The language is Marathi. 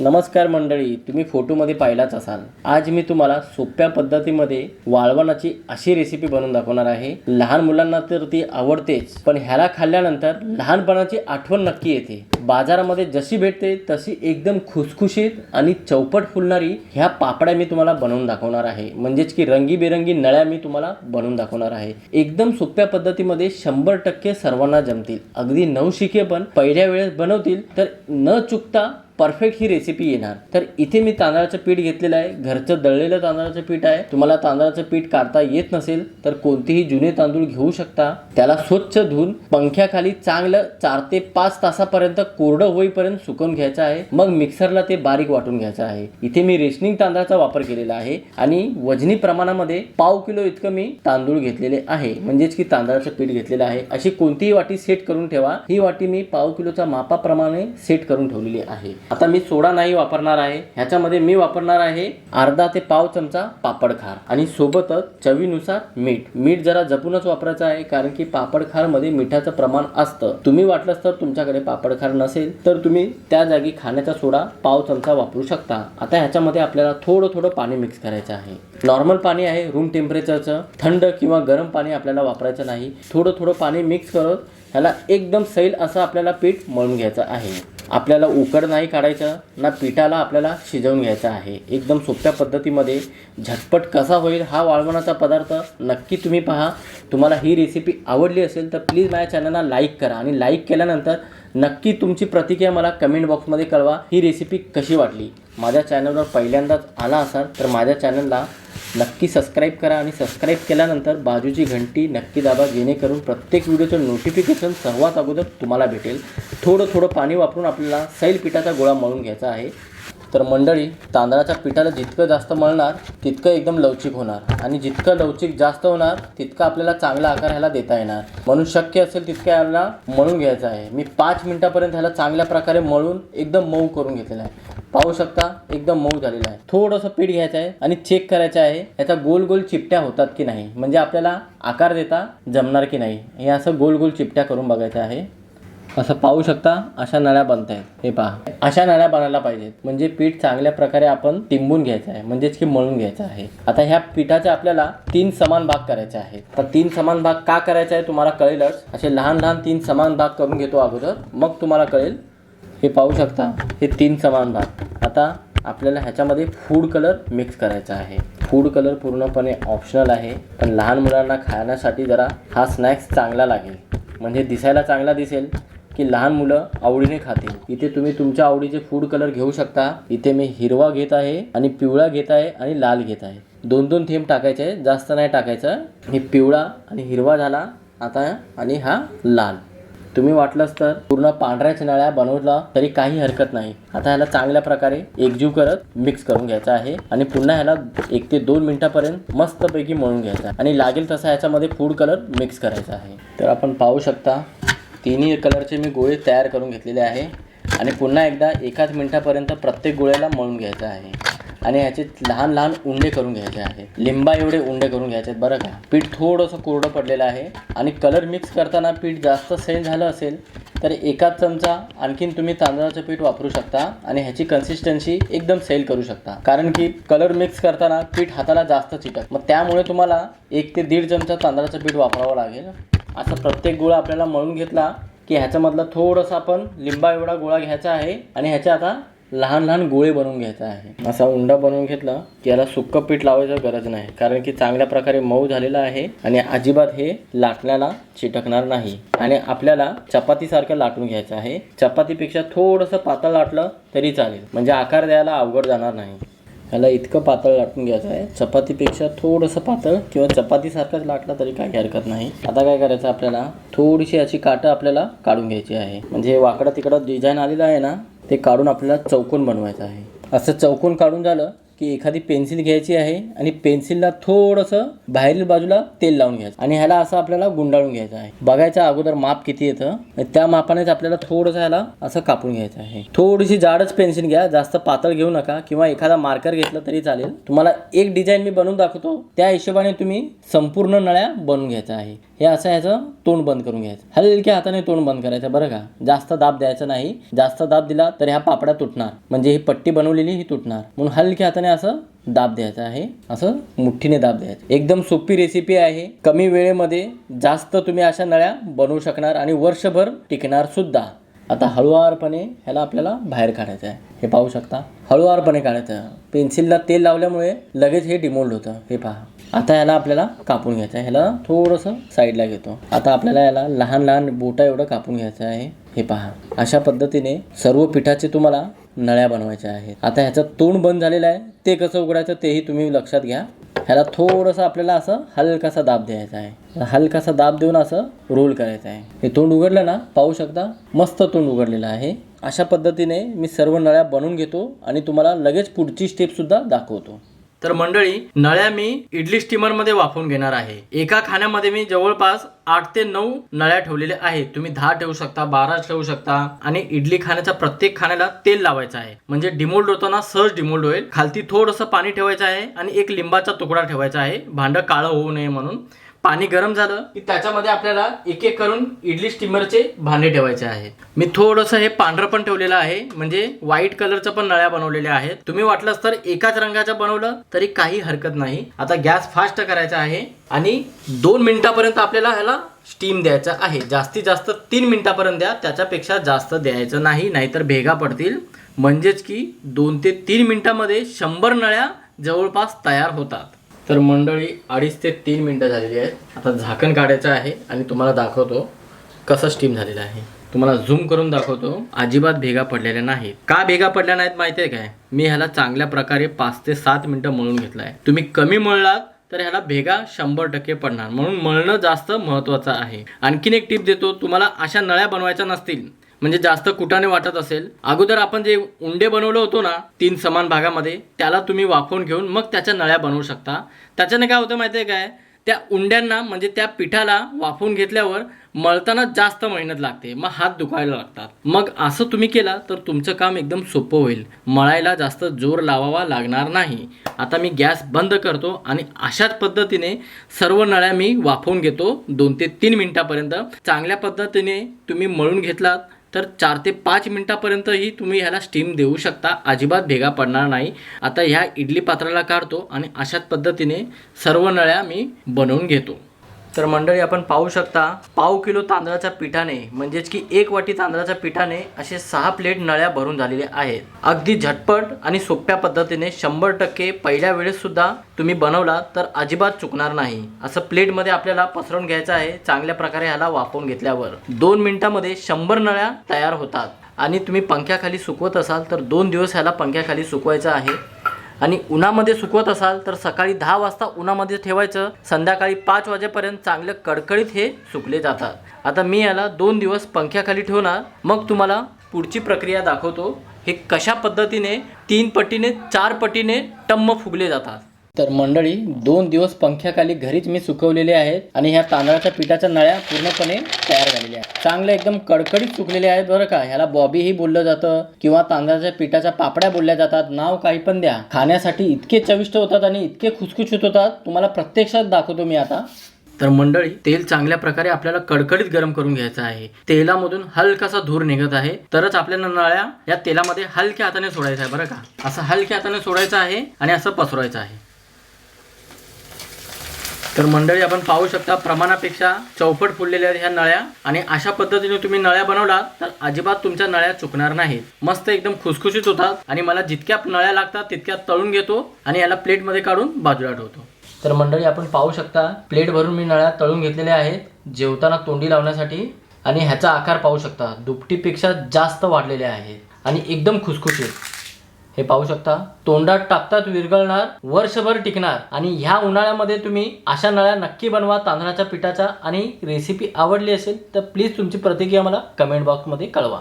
नमस्कार मंडळी तुम्ही फोटोमध्ये पाहिलाच असाल. आज मी तुम्हाला सोप्या पद्धतीमध्ये वाळवणाची अशी रेसिपी बनवून दाखवणार आहे. लहान मुलांना तर ती आवडतेच पण ह्याला खाल्ल्यानंतर लहानपणाची आठवण नक्की येते. बाजारामध्ये जशी भेटते तशी एकदम खुसखुशीत आणि चौपट फुलणारी ह्या पापड्या मी तुम्हाला बनवून दाखवणार आहे. म्हणजेच की रंगीबेरंगी नळ्या मी तुम्हाला बनवून दाखवणार आहे. एकदम सोप्या पद्धतीमध्ये शंभर टक्के सर्वांना जमतील. अगदी नवशिके पण पहिल्या वेळेस बनवतील तर न चुकता परफेक्ट ही रेसिपी येणार. तर इथे मी तांदळाचं पीठ घेतलेलं आहे. घरचं दळलेलं तांदळाचं पीठ आहे. तुम्हाला तांदळाचं पीठ काढता येत नसेल तर कोणतेही जुने तांदूळ घेऊ शकता. त्याला स्वच्छ धुवून पंख्याखाली चांगलं चार ते पाच तासापर्यंत कोरडं होईपर्यंत सुकवून घ्यायचं आहे. मग मिक्सरला ते बारीक वाटून घ्यायचं आहे. इथे मी रेशनिंग तांदळाचा वापर केलेला आहे आणि वजनी प्रमाणामध्ये पाव किलो इतकं मी तांदूळ घेतलेले आहे. म्हणजेच की तांदळाचं पीठ घेतलेलं आहे. अशी कोणतीही वाटी सेट करून ठेवा. ही वाटी मी पाव किलोच्या मापाप्रमाणे सेट करून ठेवलेली आहे. आता मी सोडा नाही वापरणार आहे. ह्याच्यामध्ये मी वापरणार आहे अर्धा ते पाव चमचा पापड खार. आणि सोबतच चवीनुसार मीठ. मीठ जरा जपूनच वापरायचं आहे कारण की पापड खारमध्ये मिठाचं प्रमाण असतं. तुम्ही वाटलंच तर तुमच्याकडे पापड खार नसेल तर तुम्ही त्या जागी खाण्याचा सोडा पाव चमचा वापरू शकता. आता ह्याच्यामध्ये आपल्याला थोडं थोडं पाणी मिक्स करायचं आहे. नॉर्मल पाणी आहे रूम टेम्परेचरचं थंड किंवा गरम पाणी आपल्याला वापरायचं नाही. थोडं थोडं पाणी मिक्स करत ह्याला एकदम सैल असं आपल्याला पीठ मळून घ्यायचं आहे. आपल्याला उकड नाही काढायचं ना पिठाला आपल्याला शिजवून घ्यायचं आहे. एकदम सोप्या पद्धतीमध्ये झटपट कसा होईल हा वाळवणाचा पदार्थ नक्की तुम्ही पहा. तुम्हाला ही रेसिपी आवडली असेल तर प्लीज माझ्या चॅनलला लाईक करा आणि लाईक केल्यानंतर नक्की तुमची प्रतिक्रिया मला कमेंट बॉक्समध्ये कळवा. ही रेसिपी कशी वाटली? माझ्या चॅनलवर पहिल्यांदाच आला असाल तर माझ्या चॅनलला नक्की सबस्क्राईब करा आणि सबस्क्राईब केल्यानंतर बाजूची घंटी नक्की दाबा जेणेकरून प्रत्येक व्हिडिओचं नोटिफिकेशन सर्वात अगोदर तुम्हाला भेटेल. थोडं थोडं पाणी वापरून आपल्याला सैल पिठाचा गोळा मळून घ्यायचा आहे. तर मंडळी तांदळाच्या पिठाला जितकं जास्त मळणार तितकं एकदम लवचिक होणार. आणि जितकं लवचिक जास्त होणार तितकं आपल्याला चांगला आकार ह्याला देता येणार. म्हणून शक्य असेल तितकं याला मळून घ्यायचं आहे. मी पाच मिनिटापर्यंत ह्याला चांगल्या प्रकारे मळून एकदम मऊ करून घेतलेलं आहे. पाहू शकता एकदम मऊ झालेलं आहे. थोडंसं पीठ घ्यायचं आहे आणि चेक करायचं आहे याचा गोल गोल चिपट्या होतात की नाही. म्हणजे आपल्याला आकार देता जमणार की नाही. हे असं गोल गोल चिपट्या करून बघायचं आहे. असं पाहू शकता अशा नळ्या बनत आहेत. हे पहा. अशा नळ्या बनायला पाहिजेत. म्हणजे पीठ चांगल्या प्रकारे आपण टिंबून घ्यायचं आहे. म्हणजेच की मळून घ्यायचं आहे. आता ह्या पिठाचे आपल्याला तीन समान भाग करायचे आहेत. तर तीन समान भाग का करायचा आहे तुम्हाला कळेलच. असे लहान लहान तीन समान भाग करून घेतो अगोदर. मग तुम्हाला कळेल हे पाहू शकता हे तीन समान भाग. आता आपल्याला ह्याच्यामध्ये फूड कलर मिक्स करायचा आहे. फूड कलर पूर्णपणे ऑप्शनल आहे पण लहान मुलांना खाण्यासाठी जरा हा स्नॅक्स चांगला लागेल. म्हणजे दिसायला चांगला दिसेल की लहान मुलं आवडीने खातील. इथे तुम्ही तुमच्या आवडीचे फूड कलर घेऊ शकता. इथे मी हिरवा घेत आहे आणि पिवळा घेत आहे आणि लाल घेत आहे. दोन दोन थेंब टाकायचे जास्त नाही टाकायचं. हे पिवळा आणि हिरवा झाला आता आणि हा लाल. तुम्ही वाटलंच तर पूर्ण पांढऱ्या नळ्या बनवला तरी काही हरकत नाही. आता ह्याला चांगल्या प्रकारे एकजीव करत मिक्स करून घ्यायचा आहे आणि पुन्हा ह्याला एक ते दोन मिनिटापर्यंत मस्तपैकी मळून घ्यायचा आहे. आणि लागेल तसा ह्याच्यामध्ये फूड कलर मिक्स करायचा आहे. तर आपण पाहू शकता तिन्ही कलरचे मी गोळे तयार करून घेतलेले आहे. आणि पुन्हा एकदा एकाच मिनिटापर्यंत प्रत्येक गोळ्याला मळून घ्यायचं आहे. आणि ह्याचे लहान लहान उंडे करून घ्यायचे आहे. लिंबा एवढे उंडे करून घ्यायचे आहेत बरं का. पीठ थोडंसं कोरडं पडलेलं आहे आणि कलर मिक्स करताना पीठ जास्त सैल झालं असेल तर एकाच चमचा आणखीन तुम्ही तांदळाचं पीठ वापरू शकता आणि ह्याची कन्सिस्टन्सी एकदम सैल करू शकता. कारण की कलर मिक्स करताना पीठ हाताला जास्त चिटक. मग त्यामुळे तुम्हाला एक ते दीड चमचा तांदळाचं पीठ वापरावं लागेल. असं प्रत्येक गोळा आपल्याला मळून घेतला की ह्याच्यामधलं थोडंसं आपण लिंबा एवढा गोळा घ्यायचा आहे आणि ह्याच्या आता लहान लहान गोळे बनवून घ्यायचा आहे. असा उंडा बनवून घेतला की याला सुक्क पीठ लावायचं गरज नाही. कारण की चांगल्या प्रकारे मऊ झालेला आहे आणि अजिबात हे लाटण्याला चिटकणार नाही. आणि आपल्याला चपातीसारखं लाटून घ्यायचं आहे. चपातीपेक्षा थोडंसं पातळ लाटलं तरी चालेल. म्हणजे आकार द्यायला अवघड जाणार नाही. याला इतकं पातळ लाटून घ्यायचं आहे. चपातीपेक्षा थोडंसं पातळ किंवा चपातीसारखंच लाटलं तरी काही हरकत नाही. आता काय करायचं आपल्याला? थोडीशी अशी काटं आपल्याला काढून घ्यायची आहे. म्हणजे वाकडं तिकडं डिझाईन आलेलं आहे ना ते काढून आपल्याला चौकोन बनवायचं आहे. असं चौकोन काढून झालं की एखादी पेन्सिल घ्यायची आहे आणि पेन्सिलला थोडंसं बाहेरील बाजूला तेल लावून घ्यायचं आणि ह्याला असं आपल्याला गुंडाळून घ्यायचं आहे. बघायच्या अगोदर माप किती येतं? त्या मापानेच आपल्याला थोडंसं ह्याला असं कापून घ्यायचं आहे. थोडीशी जाडच पेन्सिल घ्या जास्त पातळ घेऊ नका किंवा एखादा मार्कर घेतला तरी चालेल. तुम्हाला एक डिझाईन मी बनवून दाखवतो. त्या हिशोबाने तुम्ही संपूर्ण नळ्या बनवून घ्यायचा आहे. हे असं ह्याचं तोंड बंद करून घ्यायचं. हलक्या हाताने तोंड बंद करायचं बरं का. जास्त दाब द्यायचा नाही. जास्त दाब दिला तर ह्या पापड्या तुटणार. म्हणजे ही पट्टी बनवलेली ही तुटणार. म्हणून हलक्या हाताने असं दाब द्यायचा आहे. असं मुठ्ठीने दाब द्यायचं. एकदम सोपी रेसिपी आहे. कमी वेळेमध्ये जास्त तुम्ही अशा नळ्या बनवू शकणार आणि वर्षभर टिकणार सुद्धा. आता हळूवारपणे ह्याला आपल्याला बाहेर काढायचं आहे. हे पाहू शकता. हळुवारपणे काढायचं. पेन्सिलला तेल लावल्यामुळे लगेच हे डिमोल्ड होतं. हे पहा. आता याला आपल्याला कापून घ्यायचं आहे. ह्याला थोडंसं साईडला घेतो. आता आपल्याला याला लहान लहान बोटा एवढं कापून घ्यायचं आहे. हे पहा. अशा पद्धतीने सर्व पिठाचे तुम्हाला नळ्या बनवायच्या आहेत. आता ह्याचं तोंड बंद झालेलं आहे. ते कसं उघडायचं तेही तुम्ही लक्षात घ्या. ह्याला थोडंसं आपल्याला असं हलकासा दाब द्यायचा आहे. हलकासा दाब देऊन असं रोल करायचं आहे. हे तोंड उघडलं ना पाहू शकता मस्त तोंड उघडलेलं आहे. अशा पद्धतीने मी सर्व नळ्या बनवून घेतो आणि तुम्हाला लगेच पुढची स्टेपसुद्धा दाखवतो. तर मंडळी नळ्या मी इडली स्टीमरमध्ये वाफवून घेणार आहे. एका खाण्यामध्ये मी जवळपास आठ ते नऊ नळ्या ठेवलेल्या आहेत. तुम्ही दहा ठेवू शकता बारा ठेवू शकता आणि इडली खाण्याचा प्रत्येक खाण्याला तेल लावायचं आहे. म्हणजे डिमोल्ड होताना सहज डिमोल्ड होईल. खालती थोडंसं पाणी ठेवायचं आहे आणि एक लिंबाचा तुकडा ठेवायचा आहे. भांडं काळं होऊ नये म्हणून. पाणी गरम झालं की त्याच्यामध्ये आपल्याला एक एक करून इडली स्टीमरचे भांडे ठेवायचे आहे मी थोडंसं हे पांढरं पण ठेवलेलं आहे म्हणजे व्हाईट कलरचं पण नळ्या बनवलेल्या आहेत. तुम्ही वाटलंच तर एकाच रंगाचं बनवलं तरी काही हरकत नाही. आता गॅस फास्ट करायचा आहे आणि दोन मिनिटापर्यंत आपल्याला ह्याला स्टीम द्यायचा आहे. जास्तीत जास्त तीन मिनिटापर्यंत द्या त्याच्यापेक्षा जास्त द्यायचं नाही नाहीतर भेगा पडतील. म्हणजेच की दोन ते तीन मिनिटामध्ये शंभर नळ्या जवळपास तयार होतात. तर मंडळी अडीच ते तीन मिनटं झालेली आहेत. आता झाकण काढायचं आहे आणि तुम्हाला दाखवतो कसं स्टीम झालेलं आहे. तुम्हाला झूम करून दाखवतो. अजिबात भेगा पडलेल्या नाहीत. का भेगा पडल्या नाहीत माहिती आहे काय? मी ह्याला चांगल्या प्रकारे पाच ते सात मिनटं मळून घेतलं आहे तुम्ही कमी मळलात तर ह्याला भेगा शंभर टक्के पडणार. म्हणून मळणं जास्त महत्त्वाचं आहे. आणखीन एक टीप देतो तुम्हाला अशा नळ्या बनवायच्या नसतील म्हणजे जास्त कुटाने वाटत असेल. अगोदर आपण जे उंडे बनवलं होतो ना तीन समान भागामध्ये त्याला तुम्ही वाफवून घेऊन मग त्याच्या नळ्या बनवू शकता. त्याच्याने काय होतं माहिती आहे काय? त्या उंड्यांना म्हणजे त्या पिठाला वाफवून घेतल्यावर मळताना जास्त मेहनत लागते. मग हात दुखायला लागतात. मग असं तुम्ही केला तर तुमचं काम एकदम सोपं होईल. मळायला जास्त जोर लावावा लागणार नाही. आता मी गॅस बंद करतो आणि अशाच पद्धतीने सर्व नळ्या मी वाफवून घेतो. दोन ते तीन मिनटापर्यंत. चांगल्या पद्धतीने तुम्ही मळून घेतलात. तर चार ते पाच मिनटापर्यंतही तुम्ही ह्याला स्टीम देऊ शकता. अजिबात भेगा पडणार नाही. आता ह्या इडली पात्राला काढतो आणि अशाच पद्धतीने सर्व नळ्या मी बनवून घेतो. तर मंडळी आपण पाहू शकता पाव किलो तांदळाच्या पिठाने म्हणजेच की एक वाटी तांदळाच्या पिठाने असे सहा प्लेट नळ्या भरून झालेल्या आहेत. अगदी झटपट आणि सोप्या पद्धतीने शंभर टक्के पहिल्या वेळेस सुद्धा तुम्ही बनवला तर अजिबात चुकणार नाही. असं प्लेटमध्ये आपल्याला पसरवून घ्यायचं आहे चांगल्या प्रकारे ह्याला वापरून घेतल्यावर. दोन मिनिटामध्ये शंभर नळ्या तयार होतात. आणि तुम्ही पंख्याखाली सुकवत असाल तर दोन दिवस ह्याला पंख्याखाली सुकवायचं आहे. आणि उन्हामध्ये सुकवत असाल तर सकाळी दहा वाजता उन्हामध्ये ठेवायचं संध्याकाळी पाच वाजेपर्यंत चांगलं कडकडीत हे सुकले जातात. आता मी याला दोन दिवस पंख्याखाली ठेवणार मग तुम्हाला पुढची प्रक्रिया दाखवतो. हे कशा पद्धतीने? तीन पटीने चार पटीने टम्म फुगले जातात. तर मंडळी दोन दिवस पंख्याखाली घरीच मी सुकवलेले आहेत आणि ह्या तांदळाच्या पिठाच्या नळ्या पूर्णपणे तयार झालेल्या आहेत. चांगल्या एकदम कडकडीत सुकलेल्या आहेत बरं का. ह्याला बॉबीही बोललं जातं किंवा तांदळाच्या पिठाच्या पापड्या बोलल्या जातात. नाव काही पण द्या. खाण्यासाठी इतके चविष्ट होतात आणि इतके खुसखुशीत होतात. तुम्हाला प्रत्यक्षात दाखवतो मी आता. तर मंडळी तेल चांगल्या प्रकारे आपल्याला कडकडीत गरम करून घ्यायचं आहे. तेलामधून हलकासा धूर निघत आहे. तरच आपल्याला नळ्या या तेलामध्ये हलक्या हाताने सोडायचं आहे बरं का. असं हलक्या हाताने सोडायचं आहे आणि असं पसरवायचं आहे. तर मंडळी आपण पाहू शकता प्रमाणापेक्षा चौपट फुललेल्या आहेत ह्या नळ्या आणि अशा पद्धतीने तुम्ही नळ्या बनवलात तर अजिबात तुमच्या नळ्या चुकणार नाहीत. मस्त एकदम खुसखुशीत होतात आणि मला जितक्या नळ्या लागतात तितक्या तळून घेतो आणि याला प्लेटमध्ये काढून बाजूला ठेवतो. तर मंडळी आपण पाहू शकता प्लेट भरून मी नळ्या तळून घेतलेल्या आहेत जेवताना तोंडी लावण्यासाठी आणि ह्याचा आकार पाहू शकता दुपटीपेक्षा जास्त वाढलेले आहे आणि एकदम खुसखुशीत. हे पाहू शकता. तोंडात टाकतात विरघळणार वर्षभर टिकणार. आणि ह्या उन्हाळ्यामध्ये तुम्ही अशा नळ्या नक्की बनवा तांदळाच्या पिठाच्या. आणि रेसिपी आवडली असेल तर प्लीज तुमची प्रतिक्रिया मला कमेंट बॉक्समध्ये कळवा.